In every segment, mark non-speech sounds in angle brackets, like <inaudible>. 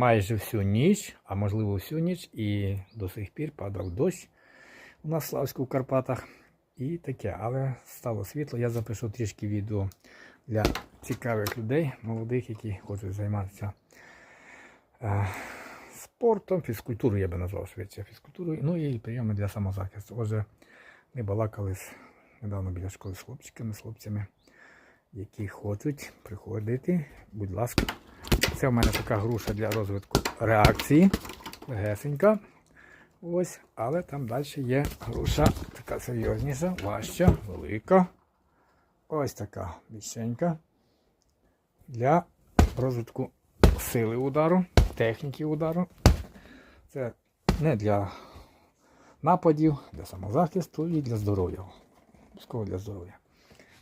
майже всю ніч, а можливо всю ніч, і до сих пір падав дощ у нас в Славську в Карпатах. І таке, але стало світло. Я запишу трішки відео для цікавих людей, молодих, які хочуть займатися е, спортом, фізкультурою, я би назвав швидше фізкультурою, ну і прийоми для самозахисту. Отже, ми балакали з, недавно біля школи з хлопчиками, з хлопцями, які хочуть приходити. Будь ласка, це в мене така груша для розвитку реакції. Легесенька. Ось, але там далі є груша така серйозніша, важча, велика. Ось така більшенька. Для розвитку сили удару, техніки удару. Це не для нападів, для самозахисту і для здоров'я. Обов'язково для здоров'я.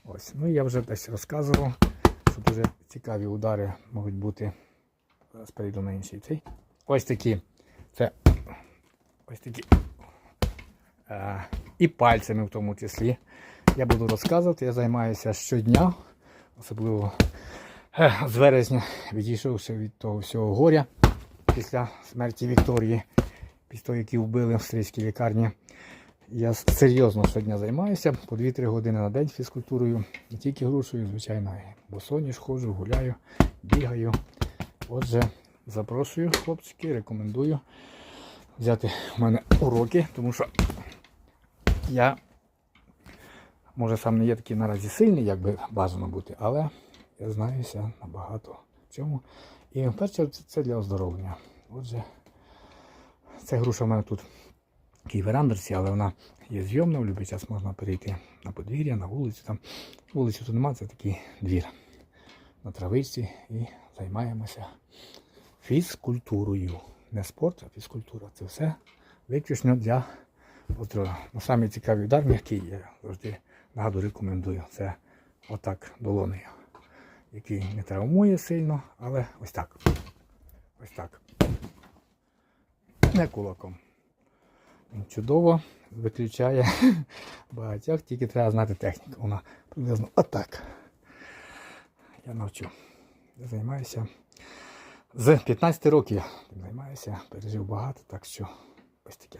Ось. Ну я вже десь розказував, що дуже цікаві удари можуть бути. Зараз перейду на інший цей. Ось такі. Це ось такі. Е, і пальцями в тому числі. Я буду розказувати, я займаюся щодня, особливо е, з вересня, відійшовши від того всього горя після смерті Вікторії, після того, які вбили в австрійській лікарні. Я серйозно щодня займаюся по 2-3 години на день фізкультурою, не тільки грушою, звичайно, і босоніж ходжу, гуляю, бігаю. Отже, запрошую хлопчики, рекомендую взяти в мене уроки, тому що я, може, сам не є такий наразі сильний, як би бажано бути, але я знаюся набагато в цьому. І перше це для оздоровлення. Отже, ця груша в мене тут верандерці, але вона є зйомна, в будь-який час можна перейти на подвір'я, на вулицю. Там вулицю тут немає, це такий двір на травичці і займаємося фізкультурою. Не спорт, а фізкультура. Це все виключно для оздоровлення. Ну, самий цікавий удар м'який, я завжди нагадую, рекомендую. Це отак долонею, який не травмує сильно, але ось так. Ось так. Не кулаком. Чудово виключає <laughs> багатьох, тільки треба знати техніку. Вона приблизно отак. Я навчу. Займаюся. З 15 років займаюся, пережив багато, так що ось таке.